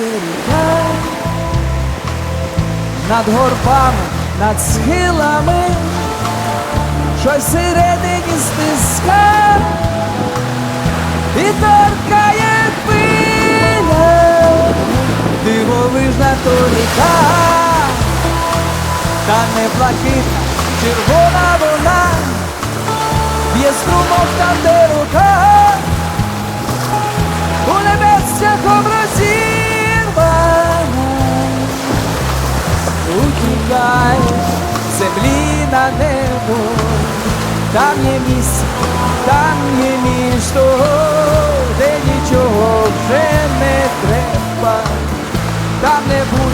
передач над горбами, над схилами, щось середині стиска. І торкає пиля, дивовижна торіка, та не блакитна, червона вона, є струмок там, де рука. З землі на небо, там є місце, там є місто, де нічого вже не треба, там не буде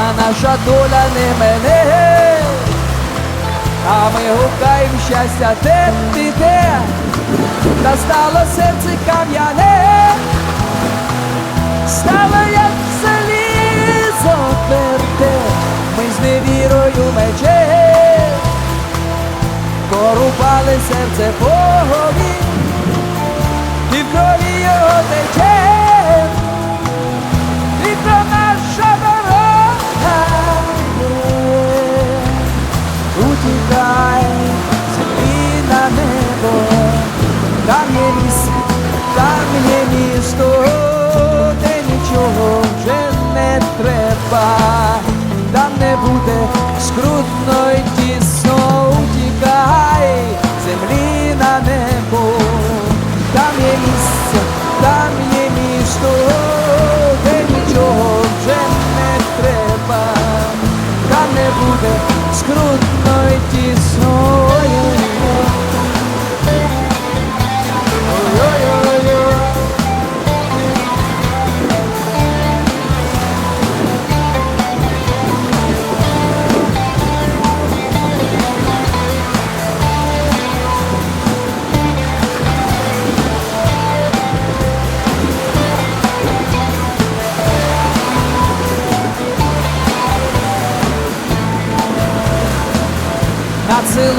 Наша доля не мене, а ми гукаємо щастя те ти те, та стало серце кам'яне, стало як залізо тверде, ми з невірою мече, порубали серце Богові,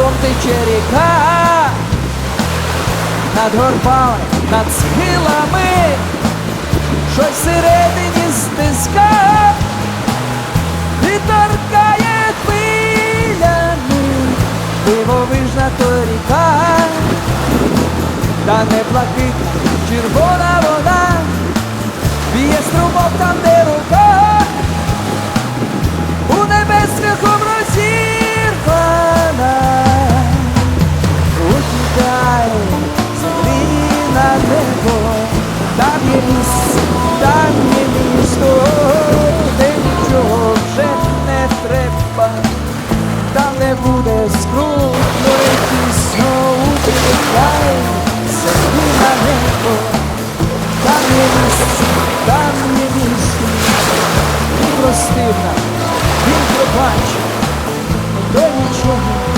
Селом тече ріка, над горбами, над схилами, щось всередині стиска, і торкає хвилями, дивовижна то ріка, та не блакитна, червона вона, б'є струмок там, де бачу, то нічого.